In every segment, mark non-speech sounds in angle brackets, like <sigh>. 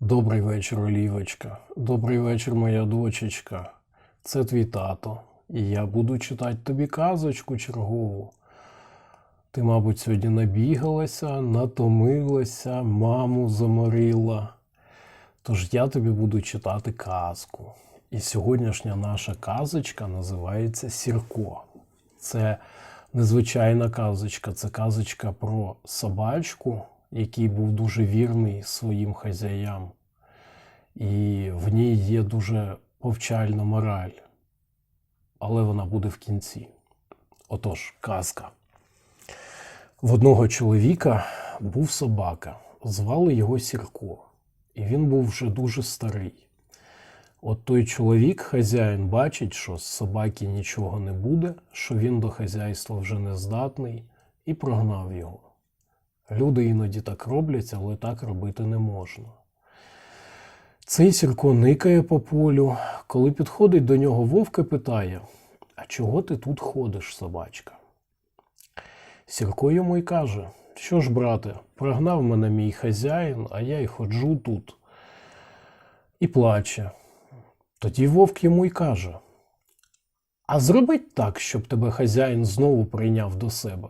Добрий вечір, Олівочка. Добрий вечір, моя дочечка. Це твій тато. І я буду читати тобі казочку чергову. Ти, мабуть, сьогодні набігалася, натомилася, маму заморила. Тож я тобі буду читати казку. І сьогоднішня наша казочка називається Сірко. Це незвичайна казочка, це казочка про собачку, який був дуже вірний своїм хазяям. І в ній є дуже повчальна мораль. Але вона буде в кінці. Отож, казка. В одного чоловіка був собака, звали його Сірко, і він був вже дуже старий. От той чоловік, хазяїн, бачить, що з собаки нічого не буде, що він до хазяйства вже не здатний, і прогнав його. Люди іноді так роблять, але так робити не можна. Цей Сірко никає по полю. Коли підходить до нього вовк і питає: А чого ти тут ходиш, собачка? Сірко йому й каже: Що ж, брате, прогнав мене мій хазяїн, а я й ходжу тут. І плаче. Тоді вовк йому й каже: А зробить так, щоб тебе хазяїн знову прийняв до себе.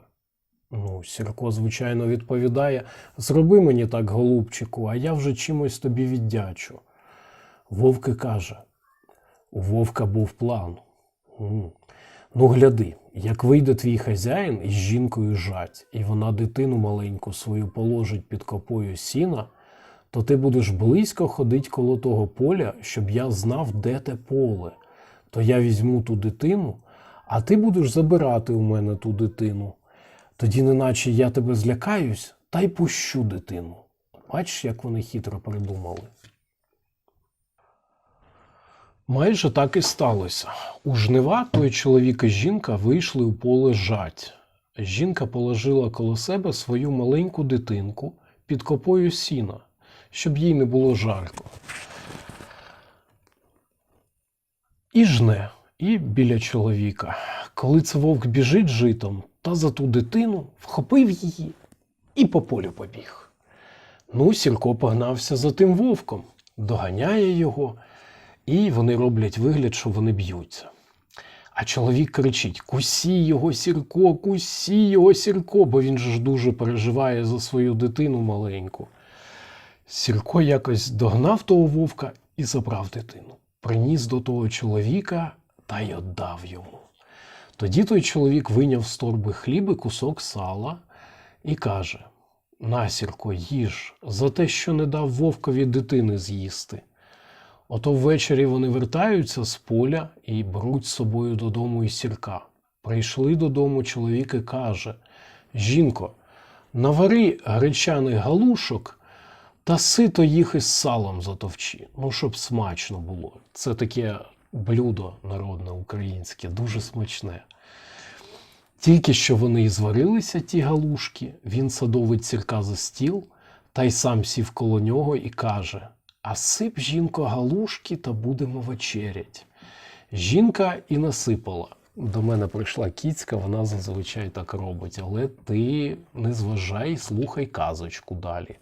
Ну, Сірко, звичайно, відповідає: Зроби мені так, голубчику, а я вже чимось тобі віддячу. Вовк каже: У вовка був план. Ну, гляди, як вийде твій хазяїн із жінкою жать, і вона дитину маленьку свою положить під копою сіна, то ти будеш близько ходить коло того поля, щоб я знав, де те поле. То я візьму ту дитину, а ти будеш забирати у мене ту дитину. Тоді, неначе я тебе злякаюсь, та й пущу дитину. Бачиш, як вони хитро придумали. Майже так і сталося. У жнива той чоловік і жінка вийшли у поле жать. Жінка положила коло себе свою маленьку дитинку під копою сіна, щоб їй не було жарко. І жне, і біля чоловіка. Коли це вовк біжить житом, та за ту дитину вхопив її і по полю побіг. Ну, Сірко погнався за тим вовком, доганяє його, і вони роблять вигляд, що вони б'ються. А чоловік кричить: Кусі його, Сірко, кусі його, Сірко, бо він же ж дуже переживає за свою дитину маленьку. Сірко якось догнав того вовка і забрав дитину. Приніс до того чоловіка та й отдав йому. Тоді той чоловік вийняв з торби хліб і кусок сала і каже: На, Сірко, їж за те, що не дав вовкові дитини з'їсти. Ото ввечері вони вертаються з поля і беруть з собою додому і сірка. Прийшли додому, чоловік і каже: Жінко, навари гречаних галушок та сито їх із салом затовчи, ну, щоб смачно було. Це таке блюдо народне українське, дуже смачне. Тільки що вони і зварилися, ті галушки, він садовить сірка за стіл, та й сам сів коло нього і каже: А сип, жінко, галушки, та будемо вечерять. Жінка і насипала. До мене прийшла кіцька, вона зазвичай так робить, але ти не зважай, слухай казочку далі.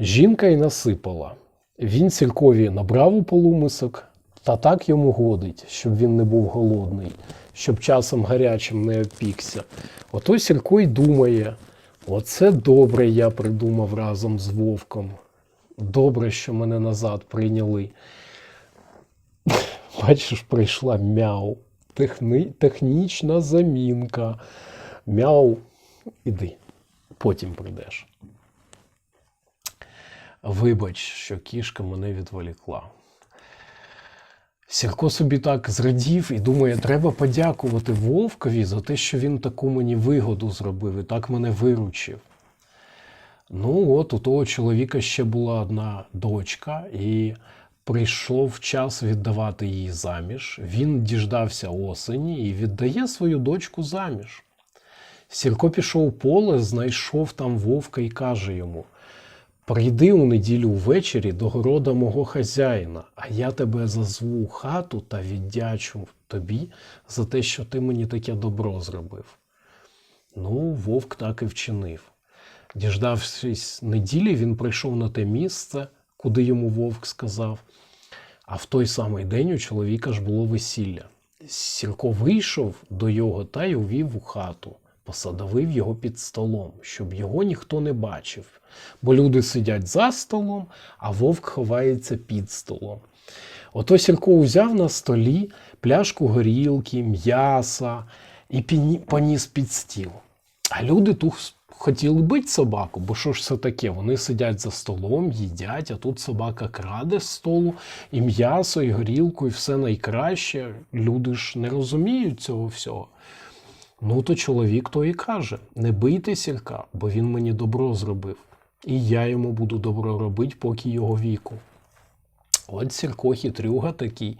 Жінка й насипала. Він сіркові набрав у полумисок, та так йому годить, щоб він не був голодний, щоб часом гарячим не опікся. Ото сірко й думає: оце добре я придумав разом з вовком. Добре, що мене назад прийняли. <laughs> Бачиш, прийшла мяу. Техни... Технічна замінка. Мяу. Іди, потім прийдеш. Вибач, що кішка мене відволікла. Сірко собі так зрадів і думає, треба подякувати Вовкові за те, що він таку мені вигоду зробив і так мене виручив. Ну, от у того чоловіка ще була одна дочка, і прийшов час віддавати її заміж. Він діждався осені і віддає свою дочку заміж. Сірко пішов у поле, знайшов там вовка і каже йому: Прийди у неділю ввечері до города мого хазяїна, а я тебе зазву у хату та віддячу тобі за те, що ти мені таке добро зробив. Ну, вовк так і вчинив. Діждавшись неділі, він прийшов на те місце, куди йому вовк сказав. А в той самий день у чоловіка ж було весілля. Сірко вийшов до його та й увів у хату, посадовив його під столом, щоб його ніхто не бачив. Бо люди сидять за столом, а вовк ховається під столом. Ото Сірко узяв на столі пляшку горілки, м'яса і поніс під стіл. А люди тут хотіли бити собаку, бо що ж це таке? Вони сидять за столом, їдять, а тут собака краде з столу і м'ясо, і горілку, і все найкраще. Люди ж не розуміють цього всього. Ну, то чоловік то і каже: не бийте сірка, бо він мені добро зробив. І я йому буду добро робити, поки його віку. От Сірко хитрюга такий.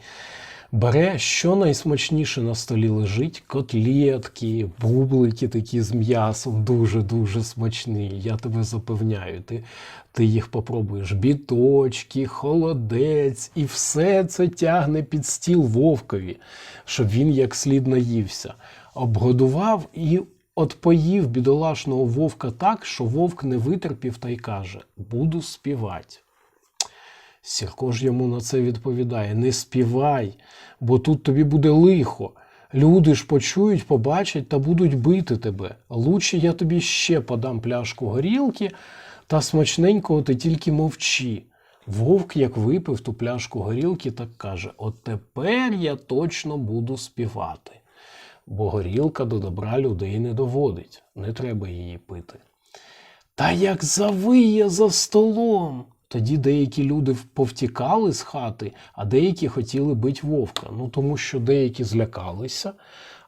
Бере, що найсмачніше на столі лежить: котлетки, бублики такі з м'ясом, дуже-дуже смачні. Я тебе запевняю, ти, ти їх попробуєш. Біточки, холодець, і все це тягне під стіл вовкові, щоб він як слід наївся. Обгодував і от поїв бідолашного вовка так, що вовк не витерпів та й каже: Буду співати. Сірко ж йому на це відповідає: не співай, бо тут тобі буде лихо. Люди ж почують, побачать та будуть бити тебе. Лучше я тобі ще подам пляшку горілки та смачненького ти тільки мовчи. Вовк, як випив ту пляшку горілки, так каже: От тепер я точно буду співати. Бо горілка до добра людей не доводить, не треба її пити. Та як завиє за столом. Тоді деякі люди повтікали з хати, а деякі хотіли бить вовка. Ну тому що деякі злякалися,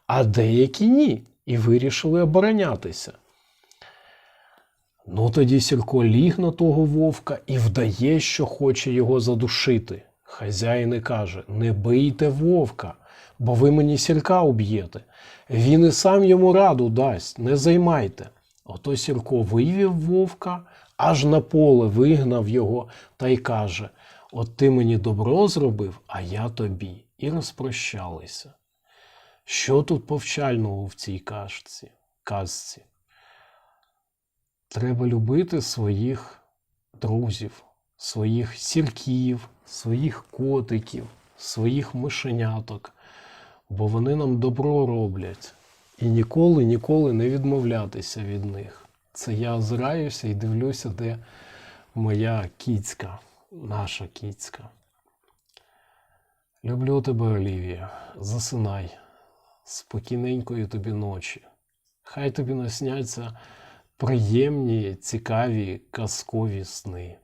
а деякі ні, і вирішили оборонятися. Ну тоді Сірко ліг на того вовка і вдає, що хоче його задушити. Хазяїн і каже: Не бийте вовка, бо ви мені сірка уб'єте. Він і сам йому раду дасть, не займайте. Ото Сірко вивів вовка, аж на поле вигнав його та й каже: От ти мені добро зробив, а я тобі. І розпрощалися. Що тут повчального в цій казці? казці? Треба любити своїх друзів, своїх сірків, своїх котиків, своїх мишеняток, бо вони нам добро роблять. І ніколи, ніколи не відмовлятися від них. Це я озираюся і дивлюся, де моя кіцька, наша кіцька. Люблю тебе, Олівія. Засинай. Спокійненької тобі ночі. Хай тобі насняться приємні, цікаві, казкові сни.